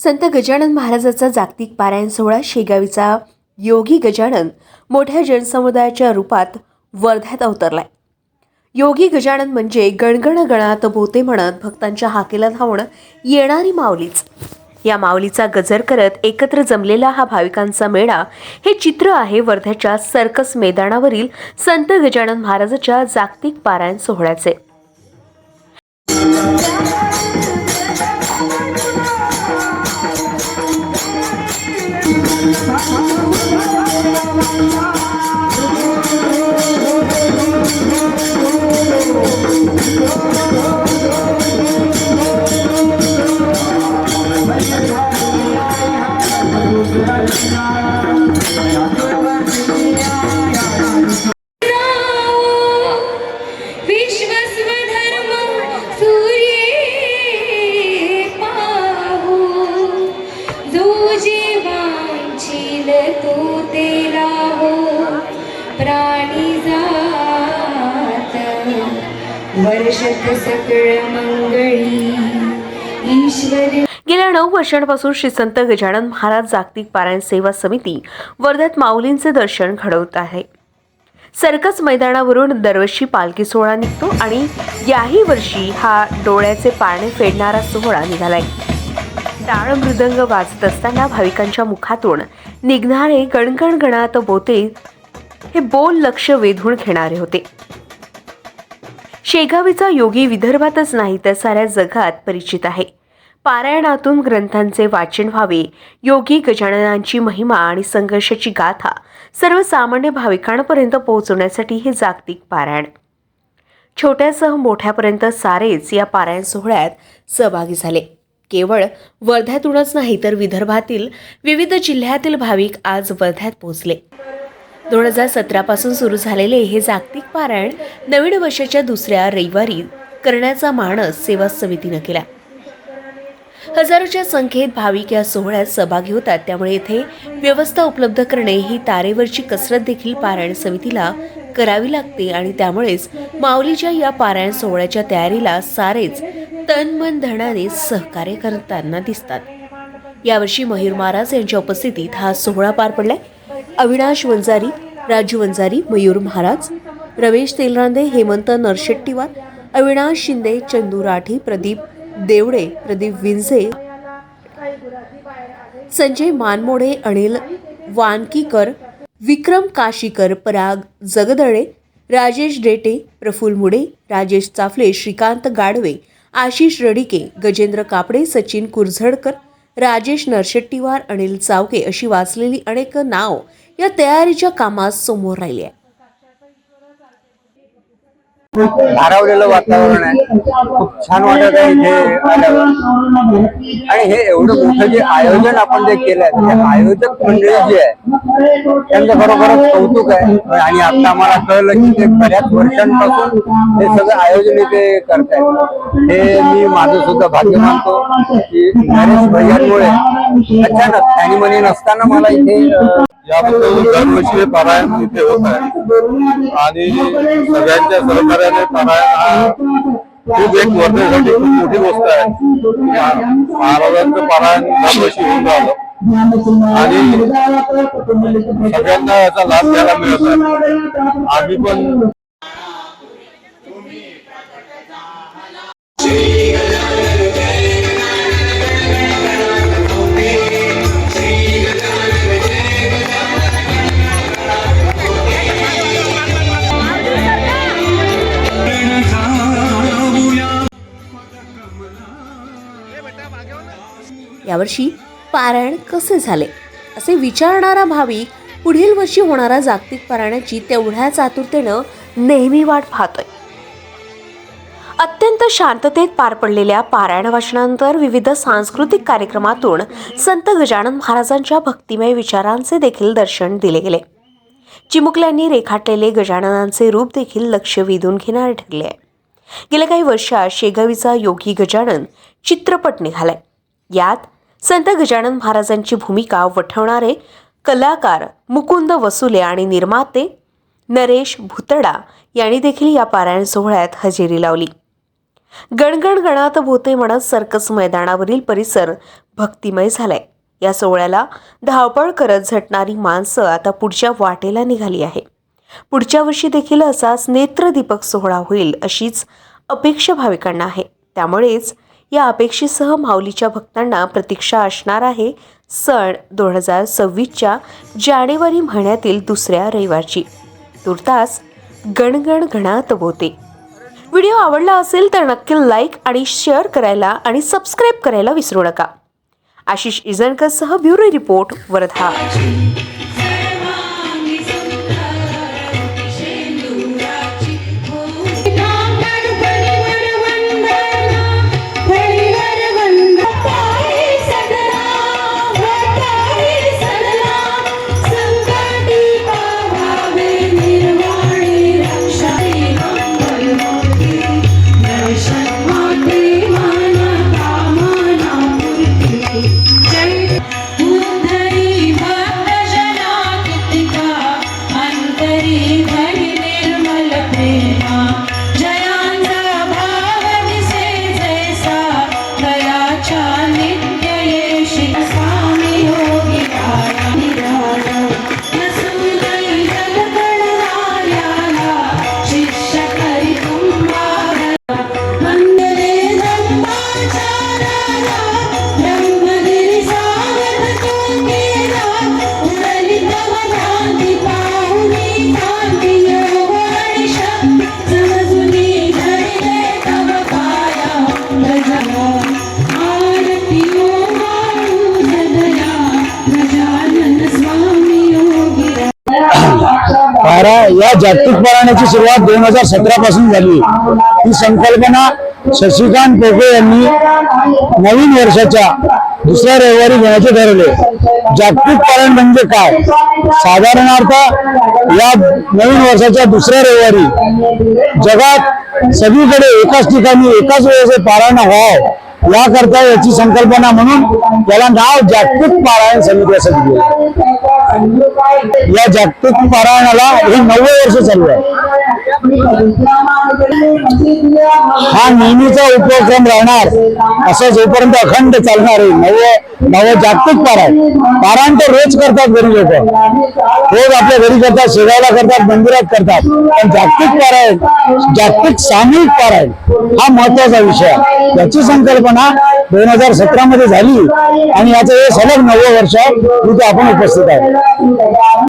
संत गजानन महाराजाचा जागतिक पारायण सोहळा शेगावीचा योगी गजानन मोठ्या जनसमुदायाच्या रूपात वर्ध्यात अवतरलाय. योगी गजानन म्हणजे गणगण गणात बोते म्हणत भक्तांच्या हाकेला धावून येणारी माऊलीच. या माऊलीचा गजर करत एकत्र जमलेला हा भाविकांचा मेळा हे चित्र आहे वर्ध्याच्या सर्कस मैदानावरील संत गजानन महाराजाच्या जागतिक पारायण सोहळ्याचे. Oh, तो तेला हो प्राणी जात. सकळ मंगळी ईश्वर गेल्या नऊ वर्षांपासून श्री संत गजानन महाराज जागतिक पारायण सेवा समिती वर्ध्यात माऊलींचे दर्शन घडवत आहे. सर्कस मैदानावरून दरवर्षी पालखी सोहळा निघतो आणि याही वर्षी हा डोळ्याचे पारणे फेडणारा सोहळा निघालाय. टाळ मृदंग वाजत असताना भाविकांच्या मुखातून निघणारे गणगण गणात बोते हे बोल लक्ष वेधून घेणारे होते. शेगावीचा योगी विदर्भातच नाही तर साऱ्या जगात परिचित आहे. पारायणातून ग्रंथांचे वाचन व्हावे योगी गजाननांची महिमा आणि संघर्षाची गाथा सर्वसामान्य भाविकांपर्यंत पोहोचवण्यासाठी हे जागतिक पारायण. छोट्यासह मोठ्यापर्यंत सारेच या पारायण सोहळ्यात सहभागी झाले. केवळ वर्ध्यातूनच नाही तर विदर्भातील विविध जिल्ह्यातील भाविक आज वर्ध्यात पोहोचले. दोन हजार सतरापासून सुरू झालेले हे जागतिक पारायण नवीन वर्षाच्या दुसऱ्या रविवारी करण्याचा मानस सेवा समितीनं केला. हजारोच्या संख्येत भाविक या सोहळ्यात सहभागी होतात. त्यामुळे येथे व्यवस्था उपलब्ध करणे ही तारेवरची कसरत देखील पारायण समितीला करावी लागते आणि त्यामुळेच माऊलीच्या या पारायण सोहळ्याच्या तयारीला सारेच तन मन धनाने सहकार्य करताना दिसतात. यावर्षी मयूर महाराज यांच्या उपस्थितीत हा सोहळा पार पडलाय. अविनाश वंजारी राजू वंजारी मयूर महाराज रमेश तेलरांदे हेमंत नरशेट्टीवार अविनाश शिंदे चंदू राठी प्रदीप देवडे प्रदीप विंझे संजय मानमोडे अनिल वानकीकर विक्रम काशीकर पराग जगदळे राजेश डेटे प्रफुल मुडे राजेश चाफले श्रीकांत गाडवे आशिष रडिके गजेंद्र कापडे सचिन कुरझडकर राजेश नरशेट्टीवार अनिल चावके अशी वाचलेली अनेक नाव या तयारीच्या कामात समोर राहिली आहे भारावलेलं वातावरण आहे. खूप छान वाटत आहे इथे आल्यावर. आणि हे एवढं मोठं जे आयोजन आपण जे केलंय ते आयोजक मंडळी जी आहे त्यांचं खरोखरच कौतुक आहे. आणि आता आम्हाला कळलं की ते बऱ्याच वर्षांपासून हे सगळं आयोजन इथे करतायत. हे मी माझं सुद्धा भाग्य मानतो की नरेश भैयांमुळे अचानक आणि मनी नसताना मला इथे याबद्दल दरवर्षी पारायण इथे होत आहे. आणि सगळ्यांच्या सहकार्याने पारायण हा खूप एक वर्षासाठी खूप मोठी गोष्ट आहे. महाराजांचं पारायण दरवर्षी होऊन राहिलं. आणि सगळ्यांना याचा लाभ घ्यायला मिळत आहे. आम्ही पण यावर्षी पारायण कसे झाले? असे विचारणारा भाविक पुढील वर्षी होणारा जागतिक पारायणाची तेवढ्याच आतुरतेनं नेहमी वाट पाहतोय. अत्यंत शांततेत पार पडलेल्या पारायण वाचनानंतर विविध सांस्कृतिक कार्यक्रमातून संत गजानन महाराजांच्या भक्तिमय विचारांचे देखील दर्शन दिले गेले. चिमुकल्यांनी रेखाटलेले गजाननांचे रूप देखील लक्ष वेधून घेणारे ठरले आहे. गेल्या काही वर्षात शेगावीचा योगी गजानन चित्रपट निघालाय. यात संत गजानन महाराजांची भूमिका वठवणारे कलाकार मुकुंद वसुले आणि निर्माते नरेश भुतडा यांनी देखील या पारायण सोहळ्यात हजेरी लावली. गणगण गणात भोते म्हणत सर्कस मैदानावरील परिसर भक्तिमय झालाय. या सोहळ्याला धावपळ करत झटणारी माणसं आता पुढच्या वाटेला निघाली आहे. पुढच्या वर्षी देखील असाच नेत्रदीपक सोहळा होईल अशीच अपेक्षा भाविकांना आहे. त्यामुळेच या अपेक्षेसह माऊलीच्या भक्तांना प्रतीक्षा असणार आहे सण दोन हजार सव्वीसच्या जानेवारी महिन्यातील दुसऱ्या रविवारची. तुर्तास गणगण घणात बोते. व्हिडिओ आवडला असेल तर नक्की लाईक आणि शेअर करायला आणि सबस्क्राईब करायला विसरू नका. आशिष इजनकरसह ब्युरो रिपोर्ट वर्धा. या जागतिक पारायणाची सुरुवात दोन हजार सतरा पासून झाली. ही संकल्पना शशिकांत पोके यांनी नवीन वर्षाच्या दुसऱ्या रविवारी घेण्याचे ठरवले. जागतिक पारायण म्हणजे काय? साधारणार्थ या नवीन वर्षाच्या दुसऱ्या रविवारी जगात सगळीकडे एकाच ठिकाणी एकाच वेळेचे पारायण व्हावं. याकरता याची संकल्पना म्हणून त्याला नाव जागतिक पारायण समिती असं दिले या जागतिक पारायणाला हे नव्वद वर्ष चालू आहे. हा नेहमीचा उपक्रम राहणार. असं जोपर्यंत अखंड चालणार आहे नव नव जागतिक पारायण. पारायण तर रोज करतात घरी लोक. रोज आपल्या घरी करतात शेगावला करतात मंदिरात करतात. पण जागतिक पारायण जागतिक सामूहिक पारायण हा महत्त्वाचा विषय आहे. याची संकल्पना दोन हजार सतरा मध्ये झाली आणि याचं हे सलग नव्वद वर्ष तिथे आपण उपस्थित आहे